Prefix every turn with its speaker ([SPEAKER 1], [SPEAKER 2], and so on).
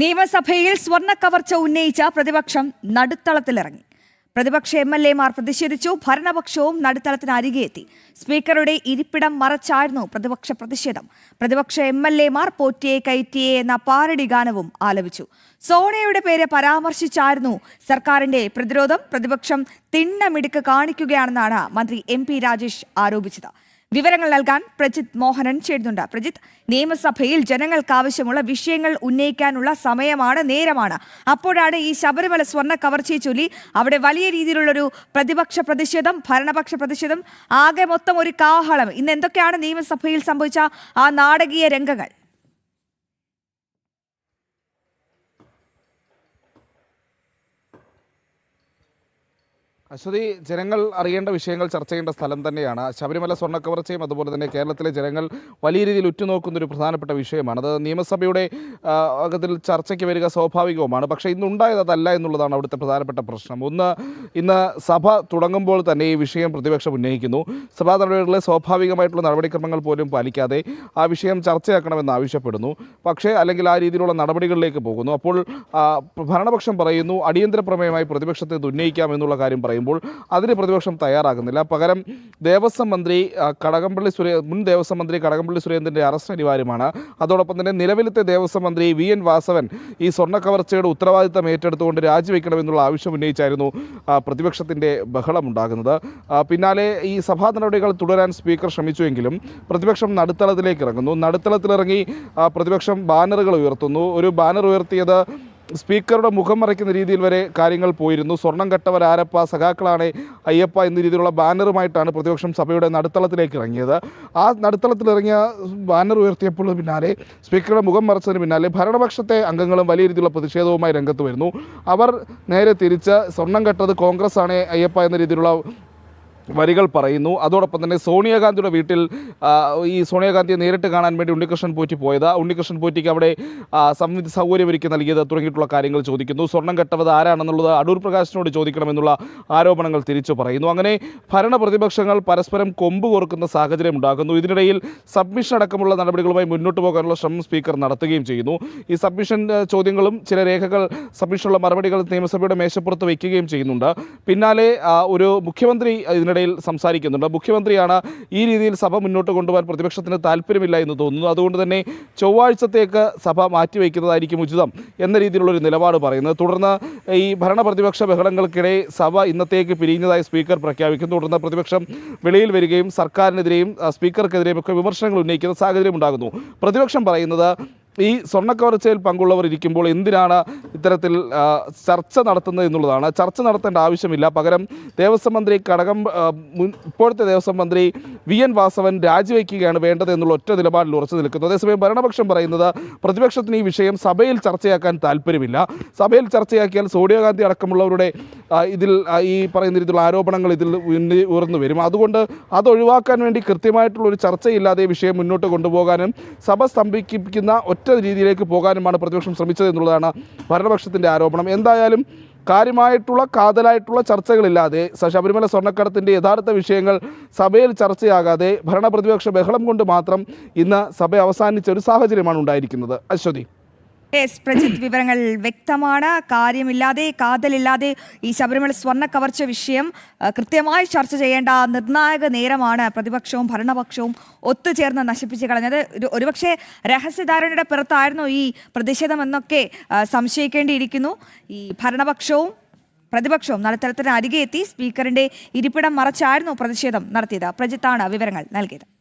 [SPEAKER 1] നിയമസഭയിൽ സ്വർണ കവർച്ച ഉന്നയിച്ച പ്രതിപക്ഷം നടുത്തളത്തിലിറങ്ങി. പ്രതിപക്ഷ എം എൽ എമാർ പ്രതിഷേധിച്ചു. ഭരണപക്ഷവും നടുത്തളത്തിന് അരികെ എത്തി. സ്പീക്കറുടെ ഇരിപ്പിടം മറച്ചായിരുന്നു പ്രതിപക്ഷ പ്രതിഷേധം. പ്രതിപക്ഷ എം എൽ എമാർ പോറ്റിയെ കയറ്റിയെ എന്ന പാരടി ഗാനവും ആലപിച്ചു. സോണയുടെ പേര് പരാമർശിച്ചായിരുന്നു സർക്കാരിന്റെ പ്രതിരോധം. പ്രതിപക്ഷം തിണ്ണമിടുക്ക് കാണിക്കുകയാണെന്നാണ് മന്ത്രി എം രാജേഷ് ആരോപിച്ചത്. വിവരങ്ങൾ നൽകാൻ പ്രജിത് മോഹനൻ ചേരുന്നുണ്ട്. പ്രജിത് നിയമസഭയിൽ ജനങ്ങൾക്ക് ആവശ്യമുള്ള വിഷയങ്ങൾ ഉന്നയിക്കാനുള്ള സമയമാണ് നേരമാണ്. അപ്പോഴാണ് ഈ ശബരിമല സ്വർണ കവർച്ചയെ ചൊല്ലി അവിടെ വലിയ രീതിയിലുള്ളൊരു പ്രതിപക്ഷ പ്രതിഷേധം ഭരണപക്ഷ പ്രതിഷേധം ആകെ മൊത്തം ഒരു കാഹളം. ഇന്ന് എന്തൊക്കെയാണ് നിയമസഭയിൽ സംഭവിച്ച ആ നാടകീയ രംഗങ്ങൾ?
[SPEAKER 2] അശ്വതി ജനങ്ങൾ അറിയേണ്ട വിഷയങ്ങൾ ചർച്ച ചെയ്യേണ്ട സ്ഥലം തന്നെയാണ്. ശബരിമല സ്വർണക്കവർച്ചയും അതുപോലെ തന്നെ കേരളത്തിലെ ജനങ്ങൾ വലിയ രീതിയിൽ ഉറ്റുനോക്കുന്ന ഒരു പ്രധാനപ്പെട്ട വിഷയമാണ്. അത് നിയമസഭയുടെ അകത്തിൽ ചർച്ചയ്ക്ക് വരിക സ്വാഭാവികവുമാണ്. പക്ഷേ ഇന്നുണ്ടായത് അതല്ല എന്നുള്ളതാണ് അവിടുത്തെ പ്രധാനപ്പെട്ട പ്രശ്നം. ഒന്ന് ഇന്ന് സഭ തുടങ്ങുമ്പോൾ തന്നെ ഈ വിഷയം പ്രതിപക്ഷം ഉന്നയിക്കുന്നു. സഭാ നടപടികളിലെ സ്വാഭാവികമായിട്ടുള്ള നടപടിക്രമങ്ങൾ പോലും പാലിക്കാതെ ആ വിഷയം ചർച്ചയാക്കണമെന്ന് ആവശ്യപ്പെടുന്നു. പക്ഷേ അല്ലെങ്കിൽ ആ രീതിയിലുള്ള നടപടികളിലേക്ക് പോകുന്നു. അപ്പോൾ ഭരണപക്ഷം പറയുന്നു അടിയന്തര പ്രമേയമായി പ്രതിപക്ഷത്തെ ഉന്നയിക്കാം എന്നുള്ള കാര്യം പറയുമ്പോൾ അതിന് പ്രതിപക്ഷം തയ്യാറാകുന്നില്ല. പകരം ദേവസ്വം മന്ത്രി കടകംപള്ളി സുരേ മുൻ ദേവസ്വം മന്ത്രി കടകംപള്ളി സുരേന്ദ്രന്റെ അറസ്റ്റ് അനിവാര്യമാണ്. അതോടൊപ്പം തന്നെ നിലവിലത്തെ ദേവസ്വം മന്ത്രി വി എൻ വാസവൻ ഈ സ്വർണ കവർച്ചയുടെ ഉത്തരവാദിത്തം ഏറ്റെടുത്തുകൊണ്ട് രാജിവെക്കണമെന്നുള്ള ആവശ്യം ഉന്നയിച്ചായിരുന്നു പ്രതിപക്ഷത്തിന്റെ ബഹളമുണ്ടാകുന്നത് പിന്നാലെ ഈ സഭാ നടപടികൾ തുടരാൻ സ്പീക്കർ ശ്രമിച്ചുവെങ്കിലും പ്രതിപക്ഷം നടുത്തളത്തിലേക്ക് ഇറങ്ങുന്നു. നടുത്തളത്തിലിറങ്ങി പ്രതിപക്ഷം ബാനറുകൾ ഉയർത്തുന്നു. ഒരു ബാനർ ഉയർത്തിയത് സ്പീക്കറുടെ മുഖം മറയ്ക്കുന്ന രീതിയിൽ വരെ കാര്യങ്ങൾ പോയിരുന്നു. സ്വർണം കെട്ടവർ ആരപ്പ സഖാക്കളാണ് അയ്യപ്പ എന്ന രീതിയിലുള്ള ബാനറുമായിട്ടാണ് പ്രതിപക്ഷം സഭയുടെ നടുത്തളത്തിലേക്ക് ഇറങ്ങിയത്. ആ നടുത്തളത്തിലിറങ്ങിയ ബാനർ ഉയർത്തിയപ്പോൾ പിന്നാലെ സ്പീക്കറുടെ മുഖം മറച്ചതിന് പിന്നാലെ ഭരണപക്ഷത്തെ അംഗങ്ങളും വലിയ രീതിയിലുള്ള പ്രതിഷേധവുമായി രംഗത്ത് വരുന്നു. അവർ നേരെ തിരിച്ച് സ്വർണം കെട്ടത് കോൺഗ്രസ് ആണ് അയ്യപ്പ എന്ന രീതിയിലുള്ള വരികൾ പറയുന്നു. അതോടൊപ്പം തന്നെ സോണിയാഗാന്ധിയുടെ വീട്ടിൽ ഈ സോണിയാഗാന്ധിയെ നേരിട്ട് കാണാൻ വേണ്ടി ഉണ്ണികൃഷ്ണൻ പോറ്റി പോയത്. ഉണ്ണികൃഷ്ണൻ പോറ്റിക്ക് അവിടെ സംവിധി സൗകര്യമൊരുക്കി നൽകിയത് തുടങ്ങിയിട്ടുള്ള കാര്യങ്ങൾ ചോദിക്കുന്നു. സ്വർണം കെട്ടവത് ആരാണെന്നുള്ളത് അടൂർ പ്രകാശിനോട് ചോദിക്കണമെന്നുള്ള ആരോപണങ്ങൾ തിരിച്ചു പറയുന്നു. അങ്ങനെ ഭരണ പ്രതിപക്ഷങ്ങൾ പരസ്പരം കൊമ്പ് കോർക്കുന്ന സാഹചര്യം ഉണ്ടാകുന്നു. ഇതിനിടയിൽ സബ്മിഷൻ അടക്കമുള്ള നടപടികളുമായി മുന്നോട്ട് പോകാനുള്ള ശ്രമം സ്പീക്കർ നടത്തുകയും ചെയ്യുന്നു. ഈ സബ്മിഷൻ ചോദ്യങ്ങളും ചില രേഖകൾ സബ്മിഷനുള്ള മറുപടികൾ നിയമസഭയുടെ മേശപ്പുറത്ത് വയ്ക്കുകയും ചെയ്യുന്നുണ്ട്. പിന്നാലെ ഒരു മുഖ്യമന്ത്രി ഇതിനിടയിൽ സംസാരിക്കുന്നുണ്ട്. മുഖ്യമന്ത്രിയാണ് ഈ രീതിയിൽ സഭ മുന്നോട്ട് കൊണ്ടുപോകാൻ പ്രതിപക്ഷത്തിന് താല്പര്യമില്ല എന്ന് തോന്നുന്നു. അതുകൊണ്ട് തന്നെ ചൊവ്വാഴ്ചത്തേക്ക് സഭ മാറ്റിവെക്കുന്നതായിരിക്കും ഉചിതം എന്ന രീതിയിലുള്ള ഒരു നിലപാട് പറയുന്നത്. തുടർന്ന് ഈ ഭരണ പ്രതിപക്ഷ ബഹളങ്ങൾക്കിടെ സഭ ഇന്നത്തേക്ക് പിരിഞ്ഞതായി സ്പീക്കർ പ്രഖ്യാപിക്കുന്നു. തുടർന്ന് പ്രതിപക്ഷം വെളിയിൽ വരികയും സർക്കാരിനെതിരെയും സ്പീക്കർക്കെതിരെയും ഒക്കെ വിമർശനങ്ങൾ ഉന്നയിക്കുന്ന സാഹചര്യം ഉണ്ടാകുന്നു. പ്രതിപക്ഷം പറയുന്നത് ഈ സ്വർണക്കവർച്ചയിൽ പങ്കുള്ളവർ ഇരിക്കുമ്പോൾ എന്തിനാണ് ഇത്തരത്തിൽ ചർച്ച നടത്തുന്നത് എന്നുള്ളതാണ്. ചർച്ച നടത്തേണ്ട ആവശ്യമില്ല. പകരം ദേവസ്വം മന്ത്രി കടകം ഇപ്പോഴത്തെ ദേവസ്വം മന്ത്രി വി എൻ വാസവൻ രാജിവെക്കുകയാണ് വേണ്ടത് എന്നുള്ള ഒറ്റ നിലപാടിൽ ഉറച്ചു നിൽക്കുന്നു. അതേസമയം ഭരണപക്ഷം പറയുന്നത് പ്രതിപക്ഷത്തിന് ഈ വിഷയം സഭയിൽ ചർച്ചയാക്കാൻ താല്പര്യമില്ല. സഭയിൽ ചർച്ചയാക്കിയാൽ സോണിയാഗാന്ധി അടക്കമുള്ളവരുടെ ഇതിൽ ഈ പറയുന്ന രീതിയിലുള്ള ആരോപണങ്ങൾ ഇതിൽ ഉയർന്ന് വരും. അതുകൊണ്ട് അത് ഒഴിവാക്കാൻ വേണ്ടി കൃത്യമായിട്ടുള്ള ഒരു ചർച്ചയില്ലാതെ വിഷയം മുന്നോട്ട് കൊണ്ടുപോകാനും സഭ സ്തംഭിക്കുന്ന ഒറ്റ രീതിയിലേക്ക് പോകാനുമാണ് പ്രതിപക്ഷം ശ്രമിച്ചത് എന്നുള്ളതാണ് ഭരണപക്ഷത്തിന്റെ ആരോപണം. എന്തായാലും കാര്യമായിട്ടുള്ള കാതലായിട്ടുള്ള ചർച്ചകളില്ലാതെ ശബരിമല സ്വർണക്കടത്തിന്റെ യഥാർത്ഥ വിഷയങ്ങൾ സഭയിൽ ചർച്ചയാകാതെ ഭരണപ്രതിപക്ഷ ബഹളം കൊണ്ട് മാത്രം ഇന്ന് സഭ അവസാനിച്ച ഒരു സാഹചര്യമാണ് ഉണ്ടായിരിക്കുന്നത്. അശ്വതി.
[SPEAKER 1] എസ് പ്രജിത്ത് വിവരങ്ങൾ വ്യക്തമാണ്. കാര്യമില്ലാതെ കാതലില്ലാതെ ഈ ശബരിമല സ്വർണ കവർച്ച വിഷയം കൃത്യമായി ചർച്ച ചെയ്യേണ്ട നിർണായക നേരമാണ് പ്രതിപക്ഷവും ഭരണപക്ഷവും ഒത്തുചേർന്ന് നശിപ്പിച്ച് കളഞ്ഞത്. ഒരു- ഒരുപക്ഷെ രഹസ്യധാരണയുടെ പുറത്തായിരുന്നു ഈ പ്രതിഷേധം എന്നൊക്കെ സംശയിക്കേണ്ടിയിരിക്കുന്നു. ഈ ഭരണപക്ഷവും പ്രതിപക്ഷവും നടുത്തരത്തിന് അരികെ എത്തി സ്പീക്കറിന്റെ ഇരിപ്പിടം മറച്ചായിരുന്നു പ്രതിഷേധം നടത്തിയത്. പ്രജിത്താണ് വിവരങ്ങൾ നൽകിയത്.